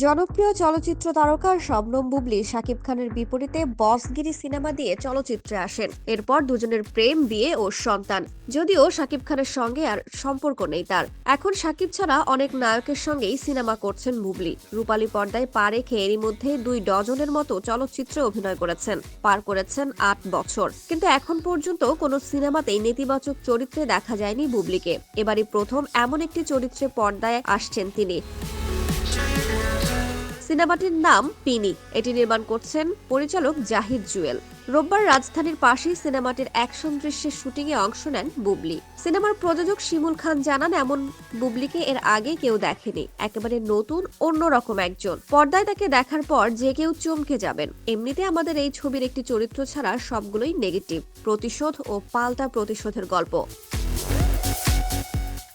জনপ্রিয় চলচ্চিত্র তারকা শবনম বুবলি, শাকিব খানের বিপরীতে বসগিরি সিনেমা দিয়ে চলচ্চিত্রে আসেন। এরপর দুজনের প্রেম, বিয়ে ও সন্তান। যদিও শাকিব খানের সঙ্গে আর সম্পর্ক নেই তার। এখন শাকিব ছাড়া অনেক নায়কের সঙ্গেই সিনেমা করছেন বুবলি। রূপালী পর্দায় পা রেখে এরই মধ্যে দুই ডজনের মতো চলচ্চিত্রে অভিনয় করেছেন। পার করেছেন আট বছর। কিন্তু এখন পর্যন্ত কোনো সিনেমাতেই নেতিবাচক চরিত্রে দেখা যায়নি বুবলিকে। এবারই প্রথম এমন একটি চরিত্রে পর্দায় আসছেন তিনি। সিনেমাটির নাম পিনি। এটি নির্মাণ করছেন পরিচালক জাহিদ জুয়েল। রোববার রাজধানীর পাশেই সিনেমাটির অ্যাকশন দৃশ্যের শুটিংয়ে অংশ নেন বুবলি। সিনেমার প্রযোজক শিমুল খান জানান, এমন বুবলিকে এর আগে কেউ দেখেনি। একেবারে নতুন, অন্যরকম একজন। পর্দায় তাকে দেখার পর যে কেউ চমকে যাবেন। এমনিতে আমাদের এই ছবির একটি চরিত্র ছাড়া সবগুলোই নেগেটিভ। প্রতিশোধ ও পাল্টা প্রতিশোধের গল্প।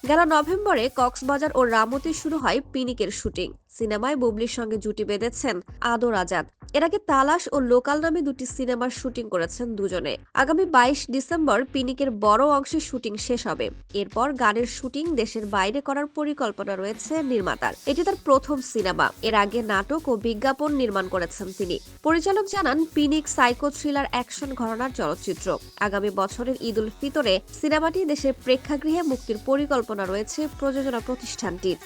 গেল নভেম্বরে কক্সবাজার ও রামতে শুরু হয় পিনিকের শুটিং। সিনেমায় বুবলির সঙ্গে জুটি বেঁধেছেন আদর আজাদ। এর আগে তালাশ ও লোকাল নামে দুটি সিনেমার শুটিং করেছেন দুজনে। আগামী বাইশ ডিসেম্বর পিনিকের বড় অংশের শুটিং শেষ হবে। এরপর গানের শুটিং দেশের বাইরে করার পরিকল্পনা রয়েছে নির্মাতার। এটি তার প্রথম সিনেমা। এর আগে নাটক ও বিজ্ঞাপন নির্মাণ করেছেন তিনি। পরিচালক জানান, পিনিক সাইকো থ্রিলার অ্যাকশন ঘরানার চলচ্চিত্র। আগামী বছরের ঈদ উল ফিতরে সিনেমাটি দেশের প্রেক্ষাগৃহে মুক্তির পরিকল্পনা রয়েছে প্রযোজনা প্রতিষ্ঠানটির।